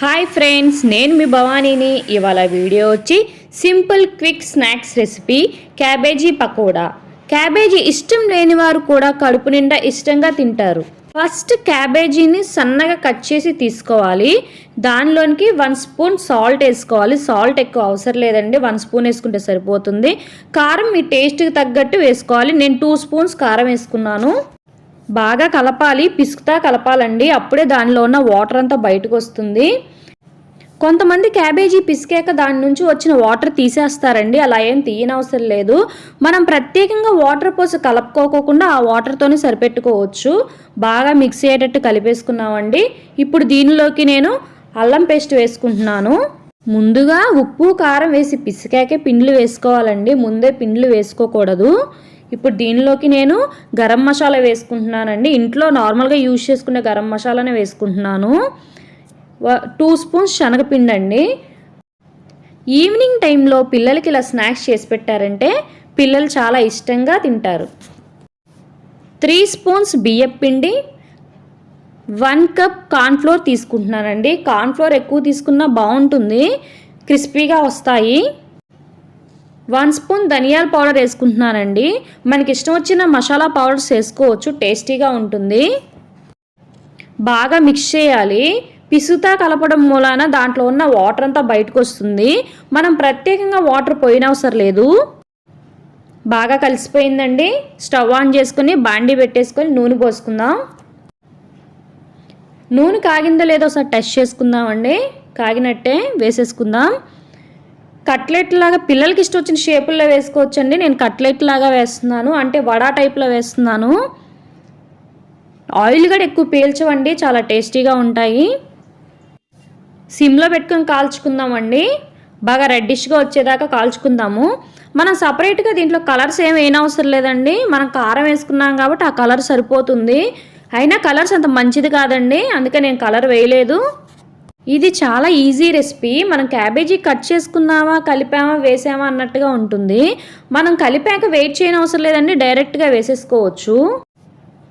Hi friends నేను మీ భవానీని. ఇవాళ video వచ్చి simple quick snacks recipe cabbage pakoda. Cabbage ఇష్టం లేని వారు కూడా కడుపు నిండా ఇష్టంగా తింటారు. ఫస్ట్ క్యాబేజీని సన్నగా కట్ చేసి తీసుకోవాలి. దానిలోనికి వన్ స్పూన్ సాల్ట్ వేసుకోవాలి. సాల్ట్ ఎక్కువ అవసరం లేదండి. వన్ స్పూన్ వేసుకుంటే సరిపోతుంది. కారం మీ టేస్ట్కి తగ్గట్టు వేసుకోవాలి. నేను టూ స్పూన్స్ కారం వేసుకున్నాను. బాగా కలపాలి పిసుకుతా కలపాలండి. అప్పుడే దానిలో ఉన్న వాటర్ అంతా బయటకు వస్తుంది కొంతమంది క్యాబేజీ పిసికాక దాని నుంచి వచ్చిన వాటర్ తీసేస్తారండి. అలా ఏం తీయనవసరం లేదు. మనం ప్రత్యేకంగా వాటర్ పోసి కలుపుకోకుండా ఆ వాటర్తోనే సరిపెట్టుకోవచ్చు. బాగా మిక్స్ అయ్యేటట్టు కలిపేసుకున్నామండి. ఇప్పుడు దీనిలోకి నేను అల్లం పేస్ట్ వేసుకుంటున్నాను. ముందుగా ఉప్పు కారం వేసి పిసికాకే పిండ్లు వేసుకోవాలండి. ముందే పిండ్లు వేసుకోకూడదు. ఇప్పుడు దీనిలోకి నేను గరం మసాలా వేసుకుంటున్నానండి. ఇంట్లో నార్మల్గా యూజ్ చేసుకునే గరం మసాలానే వేసుకుంటున్నాను. టూ స్పూన్స్ శనగపిండి అండి ఈవినింగ్ టైంలో పిల్లలకి ఇలా స్నాక్స్ చేసి పెట్టారంటే పిల్లలు చాలా ఇష్టంగా తింటారు. త్రీ స్పూన్స్ బియ్యపిండి వన్ కప్ కార్న్ఫ్లోర్ తీసుకుంటున్నానండి. కార్న్ఫ్లోర్ ఎక్కువ తీసుకున్నా బాగుంటుంది. క్రిస్పీగా వస్తాయి. వన్ స్పూన్ ధనియాల పౌడర్ వేసుకుంటున్నానండి. మనకి ఇష్టం వచ్చిన మసాలా పౌడర్స్ వేసుకోవచ్చు టేస్టీగా ఉంటుంది. బాగా మిక్స్ చేయాలి. పిసుతా కలపడం మూలాన దాంట్లో ఉన్న వాటర్ అంతా బయటకు వస్తుంది. మనం ప్రత్యేకంగా వాటర్ పోయినవసరం లేదు. బాగా కలిసిపోయిందండి. స్టవ్ ఆన్ చేసుకుని బాండీ పెట్టేసుకొని నూనె పోసుకుందాం. నూనె కాగిందో లేదో ఒకసారి టెస్ట్ చేసుకుందామండి. కాగినట్టే వేసేసుకుందాం. కట్లెట్ లాగా పిల్లలకి ఇష్టం వచ్చిన షేపుల్లో వేసుకోవచ్చండి. నేను కట్లెట్ లాగా వేస్తున్నాను. అంటే వడా టైప్లో వేస్తున్నాను. ఆయిల్ కూడా ఎక్కువ పీల్చవండి. చాలా టేస్టీగా ఉంటాయి. సిమ్లో పెట్టుకొని కాల్చుకుందామండి. బాగా రెడ్డిష్గా వచ్చేదాకా కాల్చుకుందాము. మనం సపరేట్గా దీంట్లో కలర్స్ ఏం అవసరం లేదండి. మనం కారం వేసుకున్నాం కాబట్టి ఆ కలర్ సరిపోతుంది. అయినా కలర్స్ అంత మంచిది కాదండి. అందుకే నేను కలర్ వేయలేదు. ఇది చాలా ఈజీ రెసిపీ మనం క్యాబేజీ కట్ చేసుకున్నామా కలిపామా వేసామా అన్నట్టుగా ఉంటుంది. మనం కలిపాక వెయిట్ చేయని అవసరం లేదండి డైరెక్ట్గా వేసేసుకోవచ్చు.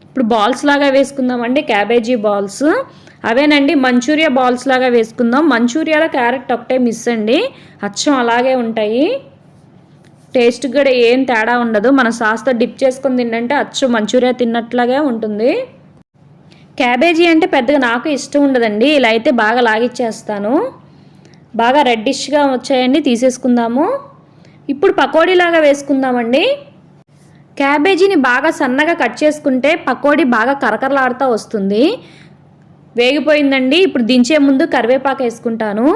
ఇప్పుడు బాల్స్ లాగా వేసుకుందామండి క్యాబేజీ బాల్స్ అవేనండి మంచూరియా బాల్స్ లాగా వేసుకుందాం. మంచూరియాలో క్యారెట్ ఒకటే మిస్ అండి. అచ్చం అలాగే ఉంటాయి. టేస్ట్ కూడా ఏం తేడా ఉండదు. మన సాస్తో డిప్ చేసుకుని తిన్నంటే అచ్చు మంచూరియా తిన్నట్లాగే ఉంటుంది. క్యాబేజీ అంటే పెద్దగా నాకు ఇష్టం ఉండదండి. ఇలా అయితే బాగా లాగిచ్చేస్తాను. బాగా రెడ్డిష్గా వచ్చాయండి. తీసేసుకుందాము. ఇప్పుడు పకోడీలాగా వేసుకుందామండి. క్యాబేజీని బాగా సన్నగా కట్ చేసుకుంటే పకోడీ బాగా కరకరలాడుతూ వస్తుంది. వేగిపోయిందండి. ఇప్పుడు దించే ముందు కరివేపాకు వేసుకుంటాను.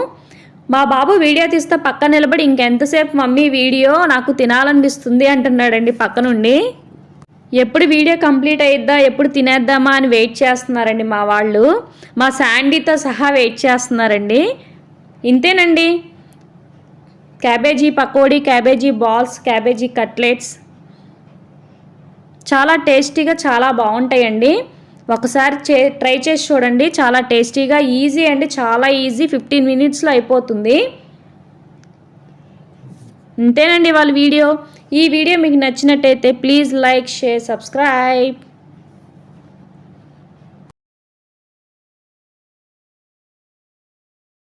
మా బాబు వీడియో తీస్తే పక్క నిలబడి ఇంకెంతసేపు మమ్మీ వీడియో నాకు తినాలనిపిస్తుంది అంటున్నాడండి పక్క నుండి ఎప్పుడు వీడియో కంప్లీట్ అయిద్దా ఎప్పుడు తినేద్దామా అని వెయిట్ చేస్తున్నారండి మా వాళ్ళు. మా శాండీతో సహా వెయిట్ చేస్తున్నారండి. ఇంతేనండి. Cabbage pakodi cabbage balls cabbage cutlets. చాలా టేస్టీగా చాలా బాగుంటాయండి. ఒకసారి చే ట్రై చేసి చూడండి. చాలా టేస్టీగా ఈజీ అండి. చాలా ఈజీ. ఫిఫ్టీన్ మినిట్స్లో అయిపోతుంది. ఇంతేనండి వాళ్ళ వీడియో. ఈ వీడియో మీకు నచ్చినట్టయితే ప్లీజ్ లైక్ షేర్ సబ్స్క్రైబ్.